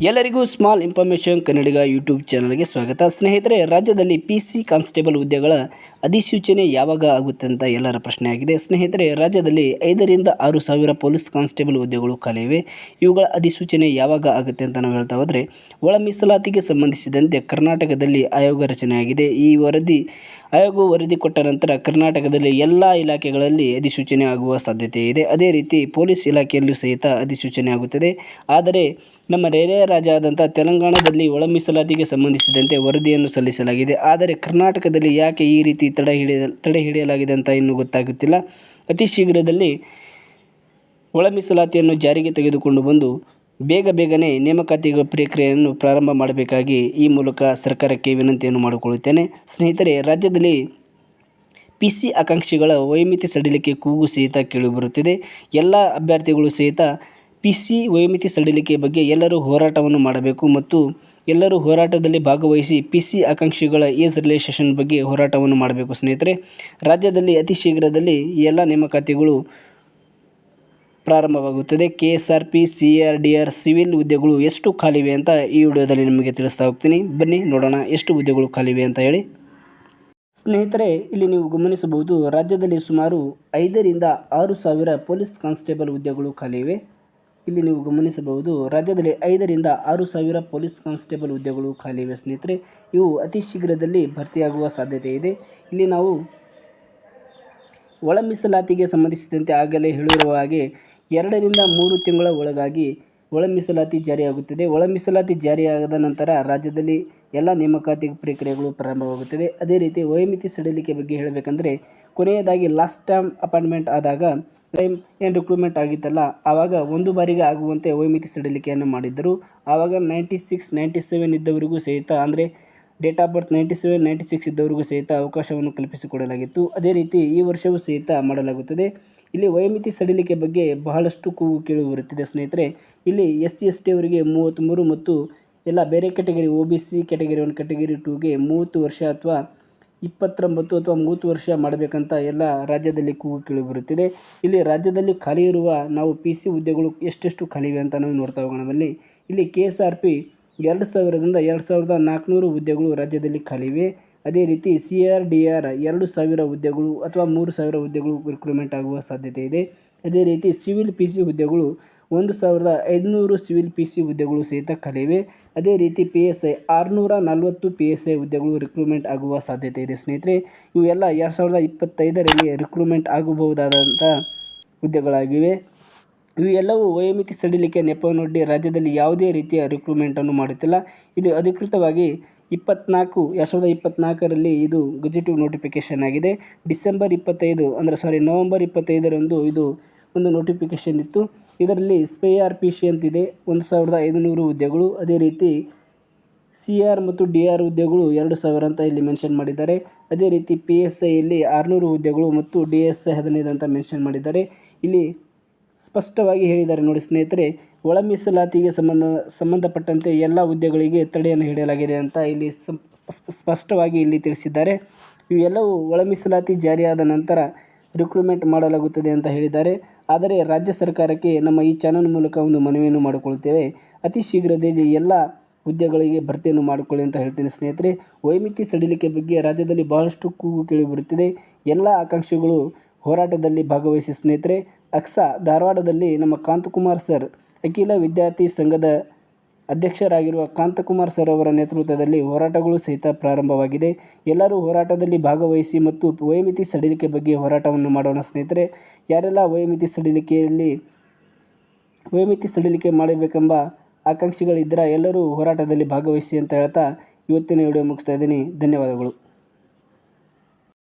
ಎಲ್ಲರಿಗೂ small information ಕನ್ನಡಿಗ YouTube ಚಾನಲ್ಗೆ ಸ್ವಾಗತ. ಸ್ನೇಹಿತರೆ, ರಾಜ್ಯದಲ್ಲಿ ಪಿ ಸಿ ಕಾನ್ಸ್ಟೇಬಲ್ ಹುದ್ದೆಗಳ ಅಧಿಸೂಚನೆ ಯಾವಾಗ ಆಗುತ್ತೆ ಅಂತ ಎಲ್ಲರ ಪ್ರಶ್ನೆಯಾಗಿದೆ ಸ್ನೇಹಿತರೆ, ರಾಜ್ಯದಲ್ಲಿ ಐದರಿಂದ ಆರು ಸಾವಿರ ಪೊಲೀಸ್ ಕಾನ್ಸ್ಟೇಬಲ್ ಹುದ್ದೆಗಳು ಖಾಲಿ ಇವುಗಳ ಅಧಿಸೂಚನೆ ಯಾವಾಗ ಆಗುತ್ತೆ ಅಂತ ನಾವು ಹೇಳ್ತಾ ಹೋದರೆ, ಒಳ ಮೀಸಲಾತಿಗೆ ಸಂಬಂಧಿಸಿದಂತೆ ಕರ್ನಾಟಕದಲ್ಲಿ ಆಯೋಗ ರಚನೆಯಾಗಿದೆ ಈ ವರದಿ, ಆಯೋಗ ವರದಿ ಕೊಟ್ಟ ನಂತರ ಕರ್ನಾಟಕದಲ್ಲಿ ಎಲ್ಲ ಇಲಾಖೆಗಳಲ್ಲಿ ಅಧಿಸೂಚನೆ ಆಗುವ ಸಾಧ್ಯತೆ ಇದೆ. ಅದೇ ರೀತಿ ಪೊಲೀಸ್ ಇಲಾಖೆಯಲ್ಲೂ ಸಹಿತ ಅಧಿಸೂಚನೆ ಆಗುತ್ತದೆ. ಆದರೆ ನಮ್ಮ ನೆರೆಯ ರಾಜ ಆದಂಥ ತೆಲಂಗಾಣದಲ್ಲಿ ಒಳ ಮೀಸಲಾತಿಗೆ ಸಂಬಂಧಿಸಿದಂತೆ ವರದಿಯನ್ನು ಸಲ್ಲಿಸಲಾಗಿದೆ. ಆದರೆ ಕರ್ನಾಟಕದಲ್ಲಿ ಯಾಕೆ ಈ ರೀತಿ ತಡೆ ಹಿಡಿಯ, ತಡೆ ಹಿಡಿಯಲಾಗಿದೆ ಅಂತ ಇನ್ನೂ ಗೊತ್ತಾಗುತ್ತಿಲ್ಲ. ಅತಿ ಶೀಘ್ರದಲ್ಲಿ ಒಳ ಮೀಸಲಾತಿಯನ್ನು ಜಾರಿಗೆ ತೆಗೆದುಕೊಂಡು ಬಂದು ಬೇಗ ಬೇಗನೆ ನೇಮಕಾತಿ ಪ್ರಕ್ರಿಯೆಯನ್ನು ಪ್ರಾರಂಭ ಮಾಡಬೇಕಾಗಿ ಈ ಮೂಲಕ ಸರ್ಕಾರಕ್ಕೆ ವಿನಂತಿಯನ್ನು ಮಾಡಿಕೊಳ್ಳುತ್ತೇನೆ. ಸ್ನೇಹಿತರೆ, ರಾಜ್ಯದಲ್ಲಿ ಪಿ ಸಿ ಆಕಾಂಕ್ಷಿಗಳ ವೈಮಿತಿ ಸಡಿಲಿಕೆ ಕೂಗು ಸಹಿತ ಕೇಳಿಬರುತ್ತಿದೆ. ಎಲ್ಲ ಅಭ್ಯರ್ಥಿಗಳು ಸಹಿತ ಪಿ ಸಿ ವಯೋಮಿತಿ ಸಡಿಲಿಕೆ ಬಗ್ಗೆ ಎಲ್ಲರೂ ಹೋರಾಟವನ್ನು ಮಾಡಬೇಕು ಮತ್ತು ಎಲ್ಲರೂ ಹೋರಾಟದಲ್ಲಿ ಭಾಗವಹಿಸಿ ಪಿ ಸಿ ಆಕಾಂಕ್ಷಿಗಳ ಏಜ್ ರಿಲೇಷನ್ ಬಗ್ಗೆ ಹೋರಾಟವನ್ನು ಮಾಡಬೇಕು. ಸ್ನೇಹಿತರೆ, ರಾಜ್ಯದಲ್ಲಿ ಅತಿ ಶೀಘ್ರದಲ್ಲಿ ಈ ಎಲ್ಲ ನೇಮಕಾತಿಗಳು ಪ್ರಾರಂಭವಾಗುತ್ತದೆ. K S R P C R D R civil ಹುದ್ದೆಗಳು ಎಷ್ಟು ಖಾಲಿವೆ ಅಂತ ಈ ವಿಡಿಯೋದಲ್ಲಿ ನಿಮಗೆ ತಿಳಿಸ್ತಾ ಹೋಗ್ತೀನಿ. ಬನ್ನಿ, ನೋಡೋಣ ಎಷ್ಟು ಹುದ್ದೆಗಳು ಖಾಲಿವೆ ಅಂತ ಹೇಳಿ. ಸ್ನೇಹಿತರೆ, ಇಲ್ಲಿ ನೀವು ಗಮನಿಸಬಹುದು, ರಾಜ್ಯದಲ್ಲಿ ಸುಮಾರು ಐದರಿಂದ ಆರು ಸಾವಿರ ಪೊಲೀಸ್ ಕಾನ್ಸ್ಟೇಬಲ್ ಹುದ್ದೆಗಳು ಖಾಲಿ ಇವೆ ಇಲ್ಲಿ ನೀವು ಗಮನಿಸಬಹುದು, ರಾಜ್ಯದಲ್ಲಿ ಐದರಿಂದ ಆರು ಸಾವಿರ ಪೊಲೀಸ್ ಕಾನ್ಸ್ಟೇಬಲ್ ಹುದ್ದೆಗಳು ಖಾಲಿ ಇವೆ. ಸ್ನೇಹಿತರೆ, ಇವು ಅತಿ ಶೀಘ್ರದಲ್ಲಿ ಭರ್ತಿಯಾಗುವ ಸಾಧ್ಯತೆ ಇದೆ. ಇಲ್ಲಿ ನಾವು ಒಳ ಮೀಸಲಾತಿಗೆ ಸಂಬಂಧಿಸಿದಂತೆ ಆಗಲೇ ಹೇಳಿರುವ ಹಾಗೆ, ಎರಡರಿಂದ ಮೂರು ತಿಂಗಳ ಒಳಗಾಗಿ ಒಳ ಮೀಸಲಾತಿ ಜಾರಿಯಾಗುತ್ತದೆ. ಒಳ ಮೀಸಲಾತಿ ಜಾರಿಯಾದ ನಂತರ ರಾಜ್ಯದಲ್ಲಿ ಎಲ್ಲ ನೇಮಕಾತಿ ಪ್ರಕ್ರಿಯೆಗಳು ಪ್ರಾರಂಭವಾಗುತ್ತದೆ. ಅದೇ ರೀತಿ ವಯೋಮಿತಿ ಸಡಿಲಿಕೆ ಬಗ್ಗೆ ಹೇಳಬೇಕಂದ್ರೆ, ಕೊನೆಯದಾಗಿ ಲಾಸ್ಟ್ ಟೈಮ್ ಅಪಾಯಿಂಟ್ಮೆಂಟ್ ಆದಾಗ ಟೈಮ್ ಏನು ರಿಕ್ರೂಟ್ಮೆಂಟ್ ಆಗಿತ್ತಲ್ಲ, ಆವಾಗ ಒಂದು ಬಾರಿಗೆ ಆಗುವಂತೆ ವೈಮಿತಿ ಸಡಿಲಿಕೆಯನ್ನು ಮಾಡಿದ್ದರು. ಆವಾಗ ನೈಂಟಿ ಸಿಕ್ಸ್, ನೈಂಟಿ ಸೆವೆನ್ ಇದ್ದವರಿಗೂ ಸಹಿತ, ಅಂದರೆ date of birth ninety seven, ninety six ಇದ್ದವರಿಗೂ ಸಹಿತ ಅವಕಾಶವನ್ನು ಕಲ್ಪಿಸಿಕೊಡಲಾಗಿತ್ತು. ಅದೇ ರೀತಿ ಈ ವರ್ಷವೂ ಸಹಿತ ಮಾಡಲಾಗುತ್ತದೆ. ಇಲ್ಲಿ ವಯೋಮಿತಿ ಸಡಿಲಿಕೆ ಬಗ್ಗೆ ಬಹಳಷ್ಟು ಕೂಗು ಕೇಳಿ ಬರುತ್ತಿದೆ ಸ್ನೇಹಿತರೆ. ಇಲ್ಲಿ ಎಸ್ ಸಿ ಎಸ್ ಟಿ ಅವರಿಗೆ ಮೂವತ್ತ್ಮೂರು ಮತ್ತು ಎಲ್ಲ ಬೇರೆ category, O B C category one, category ಟೂಗೆ ಮೂವತ್ತು ವರ್ಷ ಅಥವಾ ಇಪ್ಪತ್ತೊಂಬತ್ತು ಅಥವಾ ಮೂವತ್ತು ವರ್ಷ ಮಾಡಬೇಕಂತ ಎಲ್ಲ ರಾಜ್ಯದಲ್ಲಿ ಕೂಗು ಕೇಳಿಬರುತ್ತಿದೆ ಇಲ್ಲಿ ರಾಜ್ಯದಲ್ಲಿ ಖಾಲಿ ಇರುವ ನಾವು ಪಿ ಸಿ ಹುದ್ದೆಗಳು ಎಷ್ಟೆಷ್ಟು ಖಾಲಿ ಇವೆ ಅಂತ ನಾವು ನೋಡ್ತಾ ಹೋಗೋಣ. ನಮ್ಮಲ್ಲಿ ಇಲ್ಲಿ ಕೆ ಎಸ್ ಆರ್ ಪಿ ಎರಡು ಸಾವಿರದಿಂದ ಎರಡು ಸಾವಿರದ ನಾಲ್ಕುನೂರು ಹುದ್ದೆಗಳು ರಾಜ್ಯದಲ್ಲಿ ಖಾಲಿವೆ. ಅದೇ ರೀತಿ ಸಿ ಆರ್ ಡಿ ಆರ್ ಎರಡು ಸಾವಿರ ಹುದ್ದೆಗಳು ಅಥವಾ ಮೂರು ಸಾವಿರ ಹುದ್ದೆಗಳು ರಿಕ್ರೂಟ್ಮೆಂಟ್ ಆಗುವ ಸಾಧ್ಯತೆ ಇದೆ. ಅದೇ ರೀತಿ ಸಿವಿಲ್ ಪಿ ಸಿ ಹುದ್ದೆಗಳು ಒಂದು ಸಾವಿರದ ಐದುನೂರು ಸಿವಿಲ್ ಪಿ ಸಿ ಹುದ್ದೆಗಳು ಸಹಿತ ಖಾಲಿ ಇವೆ ಅದೇ ರೀತಿ ಪಿ ಎಸ್ ಐ ಆರುನೂರ ನಲವತ್ತು ಪಿ ಎಸ್ ಐ ಹುದ್ದೆಗಳು ರಿಕ್ರೂಟ್ಮೆಂಟ್ ಆಗುವ ಸಾಧ್ಯತೆ ಇದೆ. ಸ್ನೇಹಿತರೆ, ಇವೆಲ್ಲ ಎರಡು ಸಾವಿರದ ಇಪ್ಪತ್ತೈದರಲ್ಲಿ ರಿಕ್ರೂಟ್ಮೆಂಟ್ ಆಗಬಹುದಾದಂಥ ಹುದ್ದೆಗಳಾಗಿವೆ ಇವೆಲ್ಲವೂ ವಯೋಮಿತಿ ಸಡಿಲಿಕೆ ನೆಪವನ್ನೊಡ್ಡಿ ರಾಜ್ಯದಲ್ಲಿ ಯಾವುದೇ ರೀತಿಯ ರಿಕ್ರೂಟ್ಮೆಂಟನ್ನು ಮಾಡುತ್ತಿಲ್ಲ. ಇದು ಅಧಿಕೃತವಾಗಿ ಇಪ್ಪತ್ನಾಲ್ಕು, ಎರಡು ಸಾವಿರದ ಇಪ್ಪತ್ನಾಲ್ಕರಲ್ಲಿ ಇದು ಗೆಜೆಟಿವ್ ನೋಟಿಫಿಕೇಶನ್ ಆಗಿದೆ. ಡಿಸೆಂಬರ್ ಇಪ್ಪತ್ತೈದು ಅಂದರೆ ಸಾರಿ ನವಂಬರ್ ಇಪ್ಪತ್ತೈದರಂದು ಇದು ಒಂದು ನೋಟಿಫಿಕೇಷನ್ ಇತ್ತು. ಇದರಲ್ಲಿ ಸ್ಪೇ ಆರ್ ಪಿ ಸಿ ಅಂತಿದೆ. ಒಂದು ಸಾವಿರದ ಐದುನೂರು ಹುದ್ದೆಗಳು. ಅದೇ ರೀತಿ ಸಿ ಆರ್ ಮತ್ತು ಡಿ ಆರ್ ಹುದ್ದೆಗಳು ಎರಡು ಸಾವಿರ ಅಂತ ಇಲ್ಲಿ ಮೆನ್ಷನ್ ಮಾಡಿದ್ದಾರೆ. ಅದೇ ರೀತಿ ಪಿ ಎಸ್ ಐಯಲ್ಲಿ ಆರುನೂರು ಹುದ್ದೆಗಳು ಮತ್ತು ಡಿ ಎಸ್ ಐ ಹದಿನೈದು ಅಂತ ಮೆನ್ಷನ್ ಮಾಡಿದ್ದಾರೆ. ಇಲ್ಲಿ ಸ್ಪಷ್ಟವಾಗಿ ಹೇಳಿದ್ದಾರೆ ನೋಡಿ ಸ್ನೇಹಿತರೆ, ಒಳ ಮೀಸಲಾತಿಗೆ ಸಂಬಂಧ, ಸಂಬಂಧಪಟ್ಟಂತೆ ಎಲ್ಲ ಹುದ್ದೆಗಳಿಗೆ ತಡೆಯನ್ನು ಹಿಡಿಯಲಾಗಿದೆ ಅಂತ ಇಲ್ಲಿ ಸ್ಪಷ್ಟವಾಗಿ ಇಲ್ಲಿ ತಿಳಿಸಿದ್ದಾರೆ. ಇವೆಲ್ಲವೂ ಒಳ ಮೀಸಲಾತಿ ಜಾರಿಯಾದ ನಂತರ ರಿಕ್ರೂಟ್ಮೆಂಟ್ ಮಾಡಲಾಗುತ್ತದೆ ಅಂತ ಹೇಳಿದ್ದಾರೆ. ಆದರೆ ರಾಜ್ಯ ಸರ್ಕಾರಕ್ಕೆ ನಮ್ಮ ಈ ಚಾನಲ್ ಮೂಲಕ ಒಂದು ಮನವಿಯನ್ನು ಮಾಡಿಕೊಳ್ಳುತ್ತೇವೆ. ಅತಿ ಶೀಘ್ರದಲ್ಲಿ ಎಲ್ಲ ಹುದ್ದೆಗಳಿಗೆ ಭರ್ತಿಯನ್ನು ಮಾಡಿಕೊಳ್ಳಿ ಅಂತ ಹೇಳ್ತೀನಿ ಸ್ನೇಹಿತರೆ. ವೈಮಿತಿ ಸಡಿಲಿಕೆ ಬಗ್ಗೆ ರಾಜ್ಯದಲ್ಲಿ ಬಹಳಷ್ಟು ಕೂಗು ಕೇಳಿ ಬರುತ್ತಿದೆ. ಎಲ್ಲ ಆಕಾಂಕ್ಷಿಗಳು ಹೋರಾಟದಲ್ಲಿ ಭಾಗವಹಿಸಿ ಸ್ನೇಹಿತರೆ. ಅಕ್ಸಾ ಧಾರವಾಡದಲ್ಲಿ ನಮ್ಮ ಕಾಂತಕುಮಾರ್ ಸರ್ ಅಖಿಲ ವಿದ್ಯಾರ್ಥಿ ಸಂಘದ ಅಧ್ಯಕ್ಷರಾಗಿರುವ ಕಾಂತಕುಮಾರ್ ಸರ್ ಅವರ ನೇತೃತ್ವದಲ್ಲಿ ಹೋರಾಟಗಳು ಸಹಿತ ಪ್ರಾರಂಭವಾಗಿದೆ. ಎಲ್ಲರೂ ಹೋರಾಟದಲ್ಲಿ ಭಾಗವಹಿಸಿ ಮತ್ತು ವಯೋಮಿತಿ ಸಡಿಲಿಕೆ ಬಗ್ಗೆ ಹೋರಾಟವನ್ನು ಮಾಡೋಣ ಸ್ನೇಹಿತರೆ. ಯಾರೆಲ್ಲ ವಯೋಮಿತಿ ಸಡಿಲಿಕೆಯಲ್ಲಿ, ವಯೋಮಿತಿ ಸಡಿಲಿಕೆ ಮಾಡಬೇಕೆಂಬ ಆಕಾಂಕ್ಷಿಗಳಿದ್ದರೆ ಎಲ್ಲರೂ ಹೋರಾಟದಲ್ಲಿ ಭಾಗವಹಿಸಿ ಅಂತ ಹೇಳ್ತಾ ಇವತ್ತಿನ ವಿಡಿಯೋ ಮುಗಿಸ್ತಾ ಇದ್ದೀನಿ. ಧನ್ಯವಾದಗಳು.